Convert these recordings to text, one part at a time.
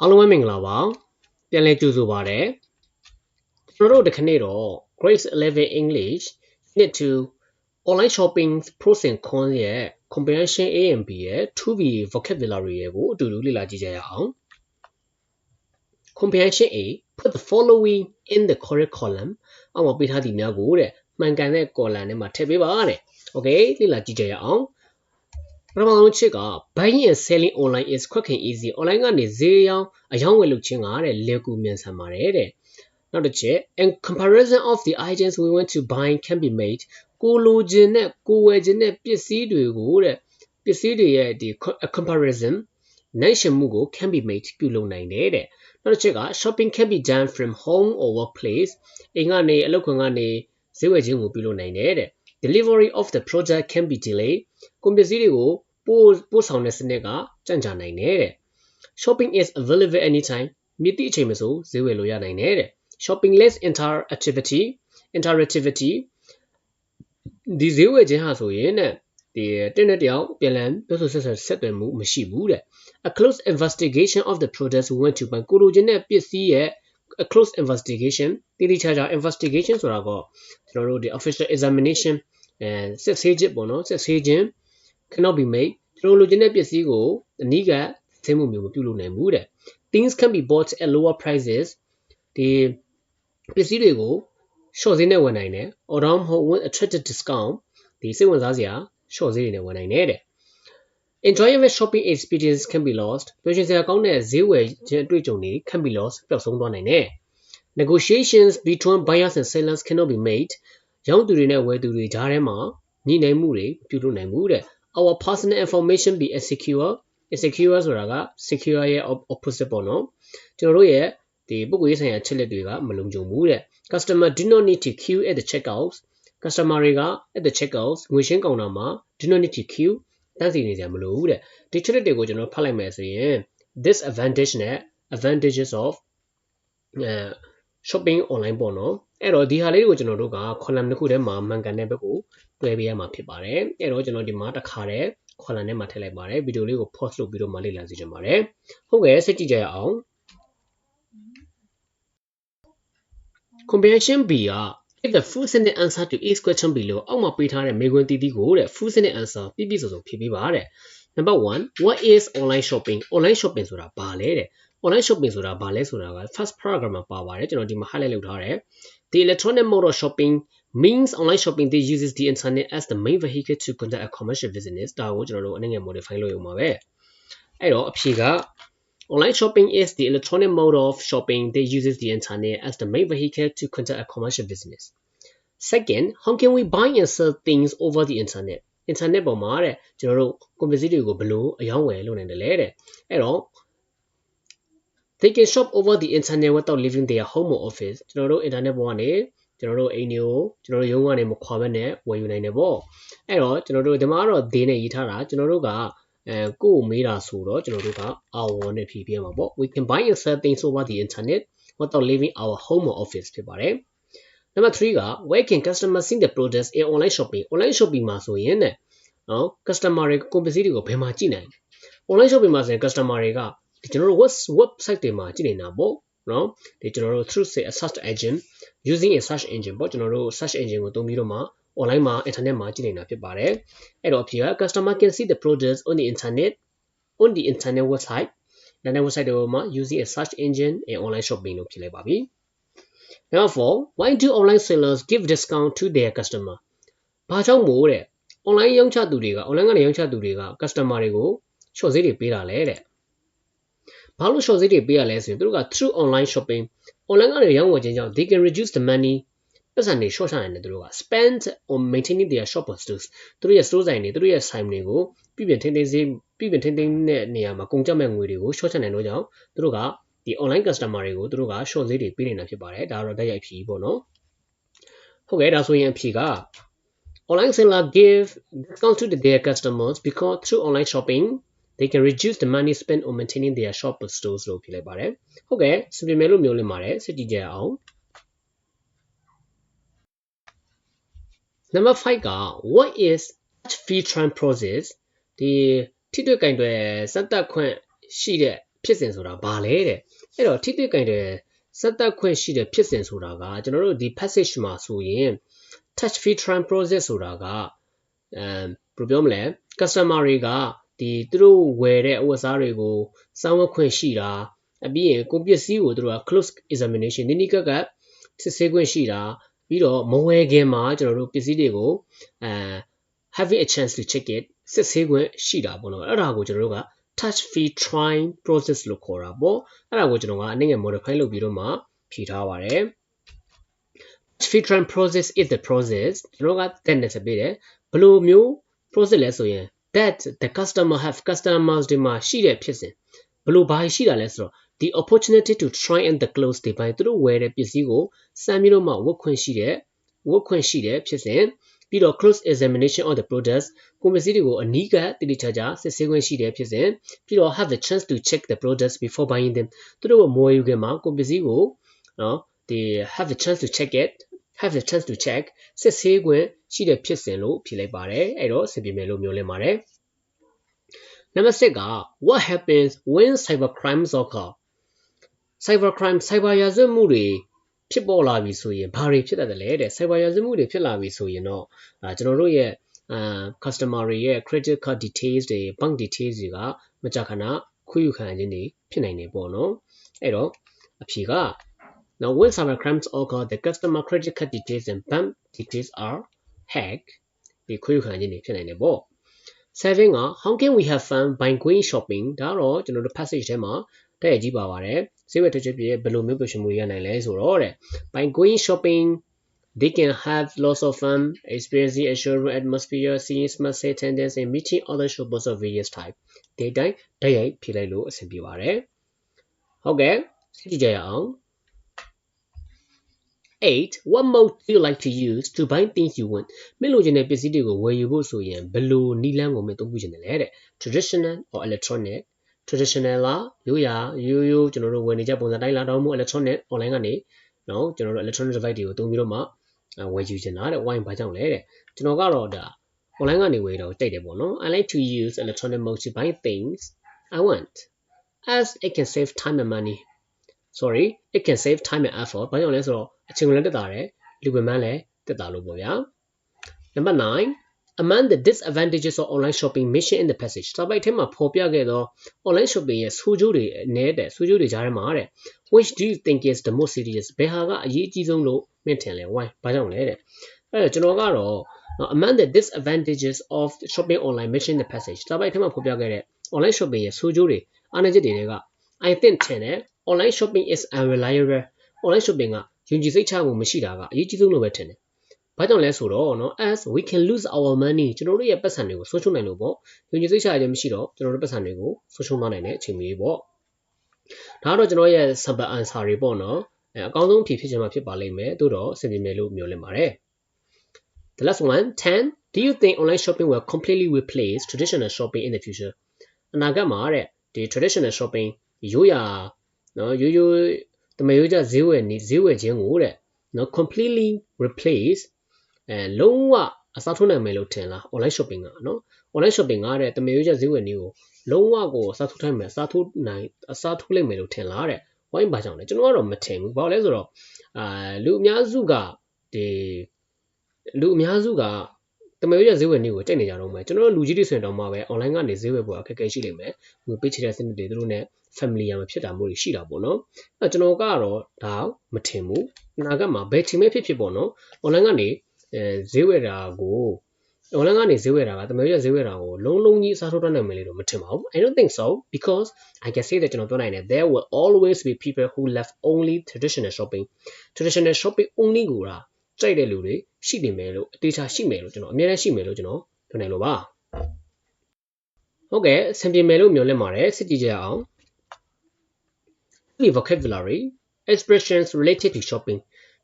အားလုံးပဲမင်္ဂလာပါပြန်လည်ကြိုဆိုပါရစေကျွန်တော်တို့ဒီခနေ့တော့ Grade 11 English Unit 2 Online Shopping Pros and Cons ရဲ့ Comprehension A and B ရဲ့ 2B Vocabulary ရဲ့ကိုအတူတူလေ့လာကြည့်ကြရအောင် Comprehension A Put the following in the correct column အောက်မှာပေးထားသည့်များကိုတဲ့မှန်ကန်တဲ့ column ထဲမှာထည့်ပေးပါတဲ့ Okay လေ့လာကြည့်ကြရအောင် ပထမဆုံးချက်က buying and selling online is quick and easy online ကနေဈေးရောင်းအယောင်းဝယ်လုပ်ခြင်းကတဲ့လွယ်ကူမြန်ဆန်ပါတယ်တဲ့နောက်တစ်ချက် and comparison of the items we want to buy can be made ကိုလိုချင်တဲ့ကိုဝယ်ချင်တဲ့ပစ္စည်းတွေကိုတဲ့ပစ္စည်းတွေရဲ့ဒီ comparison နိုင်ရှင်မှုကို can be made ပြုလုပ်နိုင်တယ်တဲ့နောက်တစ်ချက်က shopping can be done from home or workplace အိမ်ကနေအလုပ်ခွင်ကနေဈေးဝယ်ခြင်းကိုပြုလုပ်နိုင်တယ်တဲ့ delivery of the product can be delayed ကုန်ပစ္စည်းတွေကိုပို့ပို့ဆောင်တဲ့စနစ်ကကြန့်ကြာနိုင်တယ်တဲ့ shopping is available anytime မြစ်တိအချိန်မဆိုဈေးဝယ်လို့ရနိုင်တယ်တဲ့ shopping less interactivity interactivity ဒီဈေးဝယ်ခြင်းဟာဆိုရင်တဲ့ဒီတင်းတဲ့တယောက်ပြန်လည်ပြောဆိုဆက်ဆက်ဆက်သွယ်မှုမရှိဘူးတဲ့ a close investigation of the products we want to buy ကိုလိုချင်တဲ့ပစ္စည်းရဲ့ a close investigation တိတိကျကျ investigation ဆိုတာကကျွန်တော်တို့ဒီ official examination အဲစစ်ဆေးခြင်းပေါ့နော်စစ်ဆေးခြင်း cannot be made ကျွန်တော်လိုချင်တဲ့ပစ္စည်းကိုအနည်းကဆင်းမှုမျိုးမပြုလုပ်နိုင်ဘူးတဲ့ things can be bought at lower prices ဒီပစ္စည်းတွေကို short ဈေးနဲ့ဝယ်နိုင်တယ် or down home with attractive discount ဒီစိတ်ဝင်စားစရာ short ဈေးတွေနဲ့ဝယ်နိုင်တယ်တဲ့ enjoyable shopping experience can be lost ပြောချင်စရာကောင်းတဲ့ဈေးဝယ်ခြင်းအတွေ့အကြုံတွေ can be lost ပျောက်ဆုံးသွားနိုင်တယ် negotiations between buyers and sellers cannot be made ရောင်းသူတွေနဲ့ဝယ်သူတွေကြားထဲမှာညှိနှိုင်းမှုတွေပြုလုပ်နိုင်မှုတဲ့ our personal information be insecure insecure ဆိုတာက secure ရဲ့ opposite ပေါ့နော်ကျွန်တော်တို့ရဲ့ဒီပုဂ္ဂိုလ်ရေးဆိုင်ရာချက်လက်တွေကမလုံခြုံဘူးတဲ့ customer do not need to queue at the checkout customer တွေက at the checkout ငွေရှင်းကောင်တာမှာ do not need to queue တန်းစီနေကြမလို့ဘူးတဲ့ဒီချက်လက်တွေကိုကျွန်တော်ဖတ်လိုက်မယ်ဆိုရင် this advantage နဲ့ advantages of uh, shopping online ပေါ့နော်အဲ့တော့ဒီဟာလေးတွေကိုကျွန်တော်တို့က column တစ်ခုထဲမှာမှန်ကန်တဲ့ဘက်ကိုတွဲပေးရမှာဖြစ်ပါတယ်အဲ့တော့ကျွန်တော်ဒီမှာတစ်ခါတည်း column ထဲမှာထည့်လိုက်ပါတယ်ဗီဒီယိုလေးကို pause လုပ်ပြီးတော့မှလေ့လာစီချင်ပါတယ်ဟုတ်ကဲ့စိတ်ကြည့်ကြရအောင် comprehension B က if the full sentence answer to each question below အောက်မှာပေးထားတဲ့မေးခွန်းတီးတီးကိုတဲ့ full sentence answer ပြည့်ပြည့်စုံစုံဖြေပေးပါတဲ့ number 1 what is online shopping online shopping ဆိုတာဘာလဲတဲ့ online shopping ဆိုတာဘာလဲဆိုတာက first paragraph မှာပါပါတယ်ကျွန်တော်ဒီမှာ highlight လုပ်ထားတယ် the electronic mode of shopping means online shopping that uses the internet as the main vehicle to conduct a commercial business ဒါကိုကျွန်တော်တို့အနေငယ် modify လုပ်ရုံပါပဲအဲ့တော့အဖြေက Online shopping is the electronic mode of shopping that uses the internet as the main vehicle to conduct a commercial business. Second, how can we buy and sell things over the internet? internet ပေါ်မှာတဲ့ကျွန်တော်တို့ကုန်ပစ္စည်းတွေကိုဘယ်လိုအယောင်းဝယ်လုပ်နိုင်တယ်လဲတဲ့အဲ့တော့ they can shop over the internet without leaving their home or office ကျွန်တော်တို့ internet ပေါ်ကနေကျွန်တော်တို့အိမ်တွေကိုကျွန်တော်တို့ရုံးကနေမခွာဘဲနဲ့ဝယ်ယူနိုင်တယ်ပေါ့အဲ့တော့ကျွန်တော်တို့ဒီမှာကတော့ they နဲ့ရေးထားတာကျွန်တော်တို့ကအဲကိုကိုမေးတာဆိုတော့ကျွန်တော်တို့က our နဲ့ဖြည့်ပြရမှာပေါ့ we can buy and sell things over the internet without leaving our home or office ဖြစ်ပါတယ် number 3က where can customers see the products in online shopping online shopping မှာဆိုရင်တဲ့နော် customer တွေကုန်ပစ္စည်းတွေကိုဘယ်မှာကြည့်နိုင် online shopping မှာဆိုရင် customer တွေက ဒီကျွန်တော်တို့ website တွေမှာကြည့်နေတာပေါ့နော်ဒီကျွန်တော်တို့ through say a search engine using a search engine ပေါ့ကျွန်တော်တို့ search engine ကိုသုံးပြီးတော့မှ online မှာ internet မှာကြည့်နေတာဖြစ်ပါတယ်အဲ့တော့အဖြေက customer can see the products on the internet on the internet website နာနဲ့ website တွေမှာ using a search engine and online shopping လို့ဖြစ်လိုက်ပါပြီ Therefore why do online sellers give discount to their customer ဘာကြောင့်မို့တဲ့ online ရောင်းချသူတွေက online ကနေရောင်းချသူတွေက customer တွေကို short ဈေးတွေပေးတာလဲတဲ့ ဘာလို့ short ဈေးတွေပေးရလဲဆိုရင်သူတို့က through online shopping online ကနေရောင်းဝယ်ခြင်းကြောင့် they can reduce the money ပတ်စံတွေ short ချနိုင်တယ်သူတို့က spend on maintaining their shop stores သူတို့ရဲ့ store ဆိုင်တွေသူတို့ရဲ့ဆိုင်တွေကိုပြည်ပြင်ထိန်းသိမ်းစေပြည်ပြင်ထိန်းသိမ်းတဲ့နေရာမှာကုန်ကျမဲ့ငွေတွေကို short ချနိုင်တော့ကြောင့်သူတို့ကဒီ online customer တွေကိုသူတို့က short ဈေးတွေပေးနေတာဖြစ်ပါတယ်ဒါတော့ဓာတ်ရိုက်ဖြီးပေါ့နော်ဟုတ်ကဲ့ဒါဆိုရင်အဖြေက online seller give discount to their customers because through online shopping they can reduce the money spent on maintaining their shop stores လို့ဖြစ်လိုက်ပါတယ်ဟုတ်ကဲ့ simple လို့မျိုးလင်းပါတယ်စစ်ကြည့်ကြအောင် number 5က what is touch fee tran process ဒီထိတွေ့ကင်တွေစက်တက်ခွင့်ရှိတဲ့ဖြစ်စဉ်ဆိုတာဘာလဲတဲ့အဲ့တော့ထိတွေ့ကင်တဲ့စက်တက်ခွင့်ရှိတဲ့ဖြစ်စဉ်ဆိုတာကကျွန်တော်တို့ဒီ passage မှာဆိုရင် touch fee tran process ဆိုတာကအဲဘယ်လိုပြောမလဲ customer တွေက ဒီသူတို့ဝယ်တဲ့ဥပစားတွေကိုစောင်းဝခွင့်ရှိတာအပြီးရင်ကိုပစ္စည်းကိုသူတို့က close examination နိနိကကစစ်ဆေးခွင့်ရှိတာပြီးတော့မဝယ်ခင်မှာကျွန်တော်တို့ပစ္စည်းတွေကိုအဲ having a chance to check it စစ်ဆေးခွင့်ရှိတာပေါ့နော်အဲ့ဒါကိုကျွန်တော်တို့က touch fee trying process လို့ခေါ်တာပေါ့အဲ့ဒါကိုကျွန်တော်ကအနည်းငယ် modify လုပ်ပြီးတော့မှဖြည့်ထားပါတယ် touch fee trying process is the process ကျွန်တော်ကတက်နေစပေးတယ်ဘယ်လိုမျိုး process လဲဆိုရင် that the customer have customers ဒီမှာရှိတဲ့ဖြစ်စဉ်ဘယ်လိုဘာရှိတာလဲဆိုတော့ the opportunity to try and the close ဒီပိုင်းသူတို့ဝယ်တဲ့ပစ္စည်းကိုစမ်းပြီးတော့မှဝတ်ခွင့်ရှိတဲ့ဝတ်ခွင့်ရှိတဲ့ဖြစ်စဉ်ပြီးတော့ close examination of the products ကိုပစ္စည်းတွေကိုအနီးကပ်တိတိကျကျစစ်ဆေးခွင့်ရှိတဲ့ဖြစ်စဉ်ပြီးတော့ have the chance to check the products before buying them သူတို့ကမော်ယူခင်မှာကိုပစ္စည်းကိုနော်ဒီ have the chance to check it have the chance to check စစ်ဆေးခွင့်ရှိတဲ့ဖြစ်စဉ်လို့ဖြေလိုက်ပါတယ်အဲ့တော့စင်ပြေမယ်လို့မျိုးလင်းပါတယ်နံပါတ်6က what happens when cyber crimes occur cyber crime cyber ရာဇဝတ်မှုတွေဖြစ်ပေါ်လာပြီဆိုရင်ဘာတွေဖြစ်တတ်တယ်လဲတဲ့ cyber ရာဇဝတ်မှုတွေဖြစ်လာပြီဆိုရင်တော့အာကျွန်တော်တို့ရဲ့အာ customer တွေရဲ့ credit card details တွေ bank details တွေကမကြာခဏခွင့်ယူခံခြင်းတွေဖြစ်နိုင်နေပေါ့နော်အဲ့တော့အဖြေက now when cyber crimes occur the customer credit card details and bank details are hacked ဒီခွင့်ယူခံခြင်းတွေဖြစ်နိုင်တယ်ပေါ့7က how can we have fun by going shopping ဒါတော့ကျွန်တော်တို့ passage ထဲမှာတဲ့ရကြီးပါပါတယ်ဈေးဝယ်ထုတ်ချက်ပြည့်ဘယ်လိုမျိုးပျော်ရွှင်မှုရနိုင်လဲဆိုတော့တဲ့ by going shopping they can have lots of fun experiencing a showroom atmosphere seeing smart say attendance and meeting other shoppers of various type ဒီတိုင်းတိုက်ရိုက်ဖြေလိုက်လို့အဆင်ပြေပါတယ်ဟုတ်ကဲ့ကြည့်ကြရအောင် 8 what mode do you like to use to buy things you want မင်းလိုချင်တဲ့ပစ္စည်းတွေကိုဝယ်ယူဖို့ဆိုရင်ဘယ်လိုနည်းလမ်းကိုမင်းသုံးပြုချင်တယ်လဲတဲ့ traditional or electronic traditional လားရိုးရာရိုးရိုးကျွန်တော်တို့ဝယ်နေကြပုံစံတိုင်းလားတော့မဟုတ် electronic online ကနေနော်ကျွန်တော်တို့ electronic device တွေကိုသုံးပြီးတော့မှဝယ်ယူချင်တာတဲ့ why ဘာကြောင့်လဲတဲ့ကျွန်တော်ကတော့ဒါ online ကနေဝယ်တော့တိတ်တယ်ပေါ့နော် I like to use electronic mode to buy things I want as it can save time and money sorry it can save time and effort ဘာကြောင့်လဲဆိုတော့အချိန်ကိုလည်းတက်တာတယ်လူပင်ပန်းလည်းတက်တာလို့ပေါ့ဗျာ number 9 among the disadvantages of online shopping mentioned in the passage စာပိုက်ထဲမှာဖော်ပြခဲ့သော online shopping ရဲ့ဆိုးကျိုးတွေအနေနဲ့ဆိုးကျိုးတွေကြားထဲမှာတဲ့ which do you think is the most serious ဘယ်ဟာကအရေးကြီးဆုံးလို့မင်းထင်လဲ why ဘာကြောင့်လဲတဲ့အဲ့တော့ကျွန်တော်ကတော့ among the disadvantages of shopping online mentioned in the passage စာပိုက်ထဲမှာဖော်ပြခဲ့တဲ့ online shopping ရဲ့ဆိုးကျိုးတွေအားနည်းချက်တွေက I think ထင်တယ် online shopping is unreliable online shopping ကယုံကြည်စိတ်ချမှုမရှိတာကအရေးကြီးဆုံးလို့ပဲထင်တယ်။ဘာကြောင့်လဲဆိုတော့နော် as we can lose our money ကျွန်တော်တို့ရဲ့ပတ်စံတွေကိုဆုံးရှုံးနိုင်လို့ပေါ့။ယုံကြည်စိတ်ချခြင်းမရှိတော့ကျွန်တော်တို့ပတ်စံတွေကိုဆုံးရှုံးသွားနိုင်တဲ့အချိန်မျိုးပေါ့။ဒါကတော့ကျွန်တော်ရဲ့ simple answer တွေပေါ့နော်။အဲအကောင်းဆုံးဖြေဖြစ်ချင်မှဖြစ်ပါလိမ့်မယ်။သို့တော့အဆင်ပြေမယ်လို့မျှော်လင့်ပါတယ်။ The last one 10 Do you think online shopping will completely replace traditional shopping in the future? အနာဂတ်မှာတဲ့ဒီ traditional shopping ရိုးရာ နော်ရိုးရိုးတမရိုးကြဈေးဝယ်နေဈေးဝယ်ခြင်းကိုတဲ့နော် completely replace အဲလုံးဝအစားထိုးနိုင်မယ်လို့ထင်လား online shopping ကနော် online shopping ကတဲ့တမရိုးကြဈေးဝယ်နေကိုလုံးဝကိုအစားထိုးနိုင်မယ်အစားထိုးနိုင်အစားထိုးလိုက်မယ်လို့ထင်လားတဲ့ဝိုင်းပါကြောင့်လဲကျွန်တော်ကတော့မထင်ဘူးဘာလို့လဲဆိုတော့အာလူအများစုကဒီလူအများစုက တမရိုးရဈေးဝယ်နေကိုကြိုက်နေကြတော့မယ်ကျွန်တော်တို့လူကြီးတွေဆိုရင်တော့မှပဲ online ကနေဈေးဝယ်ဖို့အခက်အခဲရှိလိမ့်မယ်ငွေပေးချတဲ့စနစ်တွေသူတို့ ਨੇ familiar မဖြစ်တာမျိုးတွေရှိတာပေါ့နော်အဲကျွန်တော်ကတော့ဒါမထင်ဘူးအနာဂတ်မှာဘယ်ချိန်မှဖြစ်ဖြစ်ပေါ့နော် online ကနေအဲဈေးဝယ်တာကို online ကနေဈေးဝယ်တာကတမန်ရဈေးဝယ်တာကိုလုံးလုံးကြီးအစားထိုးတတ်နိုင်မယ်လို့တော့မထင်ပါဘူး I don't think so because I can say that ကျွန်တော်ပြောနိုင်တယ် there will always be people who love only traditional shopping traditional shopping only ကိုတာကြိုက်တဲ့လူတွေ ရှိနေမယ်လို့အတေချာရှိမယ်လို့ကျွန်တော်အများနဲ့ရှိမယ်လို့ကျွန်တော်ပြောနိုင်လို့ပါဟုတ်ကဲ့ဆင်ပြေမယ်လို့မျှော်လင့်ပါတယ်စစ်ကြည့်ကြရအောင် the vocabulary expressions related to shopping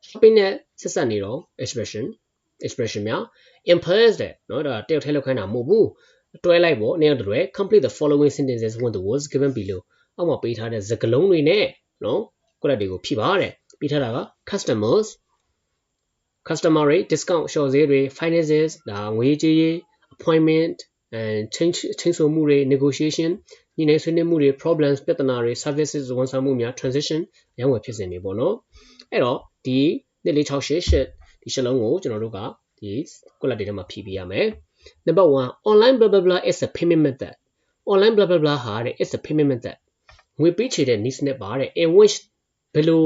shopping နဲ့ဆက်ဆက်နေတော့ expression expression များ impairs တဲ့เนาะဒါတယောက်ထဲလောက်ခိုင်းတာမဟုတ်ဘူးတွဲလိုက်ပေါ့နေရာတွဲ complete the following sentences with the words given below အောက်မှာပေးထားတဲ့စကားလုံးတွေနဲ့เนาะကိုယ့်လက်တွေကိုဖြည့်ပါတဲ့ပေးထားတာက customers customer rate discount လျှော့ဈေးတွေ finances ဒါငွေကြေးရေး appointment and change ချင်းဆိုမှုတွေ negotiation ညှိနှိုင်းဆွေးနွေးမှုတွေ problems ပြဿနာတွေ services ဝန်ဆောင်မှုများ transition ရောင်းဝယ်ဖြစ်စဉ်တွေပေါ့နော်အဲ့တော့ဒီ2468ဒီရှလုံးကိုကျွန်တော်တို့ကဒီ column တွေထဲမှာဖြည့်ပေးရမယ် number 1 online blah blah blah is a payment method online blah blah blah ဟာတဲ့ is a payment method ငွေပေးချေတဲ့ niche နဲ့ပါတဲ့ in which ဘယ်လို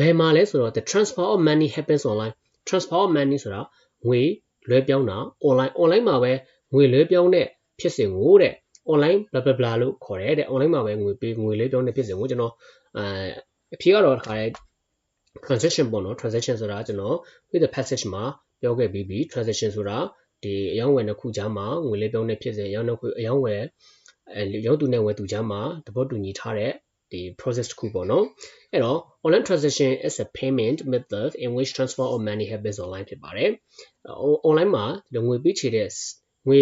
ဘယ်မှာလဲဆိုတော့ the transfer of money happens online transfer of money ဆိုတာငွေလွှဲပြောင်းတာ online online မှာပဲငွေလွှဲပြောင်းတဲ့ဖြစ်စဉ်ကိုတဲ့ online blah blah blah လို့ခေါ်တယ်တဲ့ online မှာပဲငွေပေးငွေလွှဲပြောင်းတဲ့ဖြစ်စဉ်ကိုကျွန်တော်အဲအဖြေကတော့ခါရဲ transaction ပေါ့နော် transaction ဆိုတာကျွန်တော် with the passage မှာပြောခဲ့ပြီးပြီ transaction ဆိုတာဒီအယောင်းဝယ်နှစ်ခုကြားမှာငွေလေးပြောင်းတဲ့ဖြစ်စဉ်အယောင်းနှစ်ခုအယောင်းဝယ်အဲရုပ်သူနဲ့ဝယ်သူကြားမှာသဘောတူညီထားတဲ့ ဒီ process တစ်ခုပေါ့နော်အဲ့တော့ online transaction is a payment method in which transfer of money happens online ဖြစ်ပါတယ် online မှာဒီငွေပေးချေတဲ့ငွေ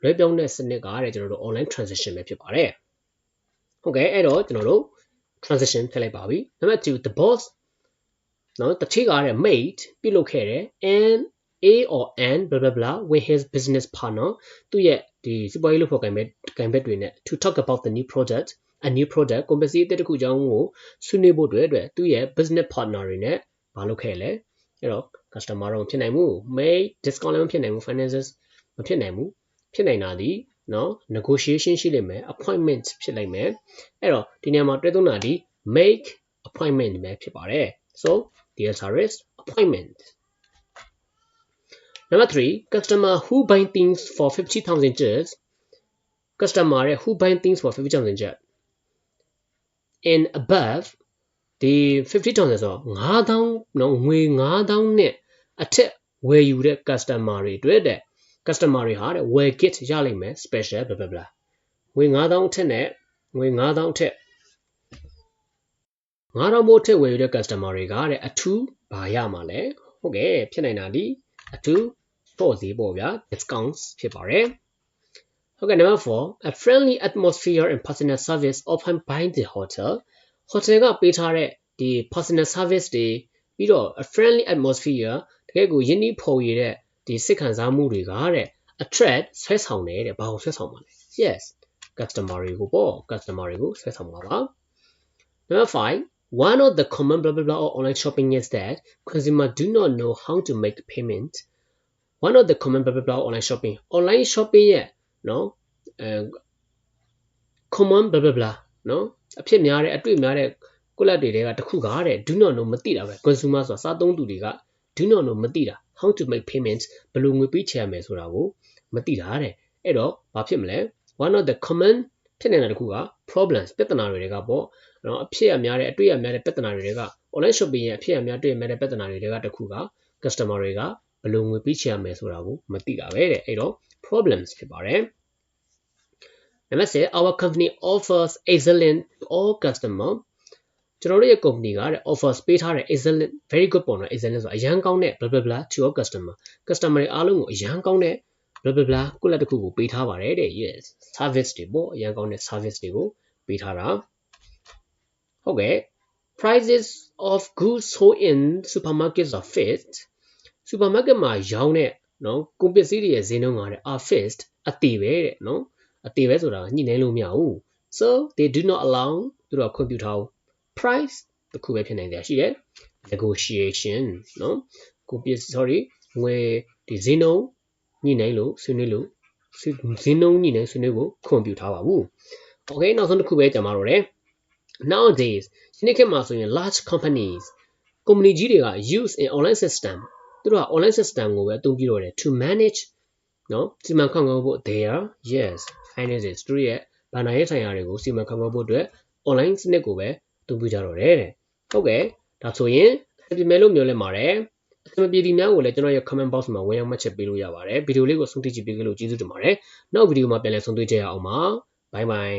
လွှဲပြောင်းတဲ့စနစ်ကတဲ့ကျွန်တော်တို့ online transaction ပဲဖြစ်ပါတယ်ဟုတ်ကဲ့အဲ့တော့ကျွန်တော်တို့ transaction ထည့်လိုက်ပါပြီနံပါတ်2 the boss နော်တချိကတဲ့ mate ပြုလုပ်ခဲ့တယ် and A or N blah blah blah with his business partner သူ့ရဲ့ဒီစီးပွားရေးလုပ်ဖို့ကံပဲကံဘက်တွေနဲ့ to talk about the new project a new product ကုန်ပစ္စည်းအသစ်တစ်ခုကြောင်းကိုဆွေးနွေးဖို့အတွက်အတွက်သူ့ရဲ့ business partner တွေနဲ့မလုပ်ခဲ့လဲအဲ့တော့ customer တော့ဖြစ်နိုင်ဘူး make discount လည်းမဖြစ်နိုင်ဘူး finances မဖြစ်နိုင်ဘူးဖြစ်နိုင်တာဒီနော် negotiation ရှိလိမ့်မယ် appointment ဖြစ်လိမ့်မယ်အဲ့တော့ဒီနေရာမှာတွေ့သုံးတာဒီ make appointment ပဲဖြစ်ပါတယ် so the answer is appointment Number 3 customer who buy things for 50,000 jets customer ရဲ့ who buy things for 50,000 jet in above ဒီ50,000ဆိုတော့9000နော်ငွေ9000နဲ့အထက်ဝယ်ယူတဲ့ customer တွေအတွက်တဲ့ customer တွေဟာတဲ့ဝယ် kit ရလိမ့်မယ် special blah blah blah ငွေ9000အထက်နဲ့ငွေ9000အထက်9000မို့အထက်ဝယ်ယူတဲ့ customer တွေကတဲ့အထူးဘာရမှာလဲဟုတ်ကဲ့ဖြစ်နိုင်တာဒီအထူးတော့ဈေးပေါ့ဗျာ discounts ဖြစ်ပါတယ် ဟုတ်ကဲ့ number 4 a friendly atmosphere and personal service often by the hotel hotel ကပေးထားတဲ့ဒီ personal service တွေပြီးတော့ a friendly atmosphere တကယ်ကိုယဉ်ကျေးဖော်ရည်တဲ့ဒီစိတ်ခံစားမှုတွေကတဲ့ attract ဆွဲဆောင်တယ်တဲ့ဘာကိုဆွဲဆောင်ပါလဲ yes customer တွေကိုပေါ့ customer တွေကိုဆွဲဆောင်ပါပါ number 5 one of the common blah blah blah of online shopping is that consumer do not know how to make payment one of the common blah blah blah online shopping online shopping ရဲ့ နော်အဲ common blah blah blah နော်အဖြစ်များတဲ့အတွေ့များတဲ့ကုလတ်တွေကတခုကားတဲ့ do not know မသိတာပဲ consumer ဆိုတာစားသုံးသူတွေက do not know မသိတာ how to make payments ဘယ်လိုငွေပေးချေရမယ်ဆိုတာကိုမသိတာတဲ့အဲ့တော့ဘာဖြစ်မလဲ one of the common ဖြစ်နေတာတခုက problems ပြဿနာတွေကပေါ့နော်အဖြစ်အများတဲ့အတွေ့အများတဲ့ပြဿနာတွေက online shopping ရဲ့အဖြစ်အများတွေ့အများတဲ့ပြဿနာတွေကတခုက customer တွေကဘယ်လိုငွေပေးချေရမယ်ဆိုတာကိုမသိတာပဲတဲ့အဲ့တော့ problems ဖြစ်ပါတယ်နံပါတ်7 our company offers excellent to all customer ကျွန်တော်တို့ရဲ့ company ကတဲ့ offers ပေးထားတဲ့ excellent very good ပေါ့နော် excellent ဆိုအရန်ကောင်းတဲ့ blah blah blah to all customer customer တွေအားလုံးကိုအရန်ကောင်းတဲ့ blah blah blah ကုလက်တစ်ခုကိုပေးထားပါတယ်တဲ့ yes service တွေပေါ့အရန်ကောင်းတဲ့ service တွေကိုပေးထားတာဟုတ်ကဲ့ prices of goods sold in supermarkets are fixed supermarket မှာရောင်းတဲ့ နော်ကုန်ပစ္စည်းတွေရဲ့ဈေးနှုန်းကတဲ့ are fixed အတိပဲတဲ့နော်အတိပဲဆိုတာညှိနှိုင်းလို့မရဘူး so they do not allow သူတို့ခွင့်ပြုထားဘူး price တခုပဲဖြစ်နိုင်တယ်ရှိတယ် negotiation နော်ကိုပစ္စည်း sorry ငွေဒီဈေးနှုန်းညှိနှိုင်းလို့ဆွေးနွေးလို့ဈေးနှုန်းညှိနှိုင်းဆွေးနွေးဖို့ခွင့်ပြုထားပါဘူး okay နောက်ဆုံးတစ်ခုပဲကြာမှာတော့တယ် nowadays ဒီနေ့ခေတ်မှာဆိုရင် large companies ကုမ္ပဏီကြီးတွေက use in online system သူတို့က online system ကိုပဲအသုံးပြုတော့တယ် to manage နော်စီမံခန့်ခွဲဖို့ their yes finances သူတို့ရဲ့ဘဏ္ဍာရေးဆိုင်ရာတွေကိုစီမံခန့်ခွဲဖို့အတွက် online စနစ်ကိုပဲအသုံးပြုကြတော့တယ်တဲ့ဟုတ်ကဲ့ဒါဆိုရင်အပြင်မဲ့လို့မျိုးလဲပါတယ်အစမပြေဒီများကိုလည်းကျွန်တော်ရဲ့ comment box မှာဝင်ရောက်မှတ်ချက်ပေးလို့ရပါတယ်ဗီဒီယိုလေးကိုဆုံးဖြတ်ကြည့်ပေးလို့ကျေးဇူးတင်ပါတယ်နောက်ဗီဒီယိုမှာပြန်လည်ဆုံတွေ့ကြရအောင်ပါဘိုင်ဘိုင်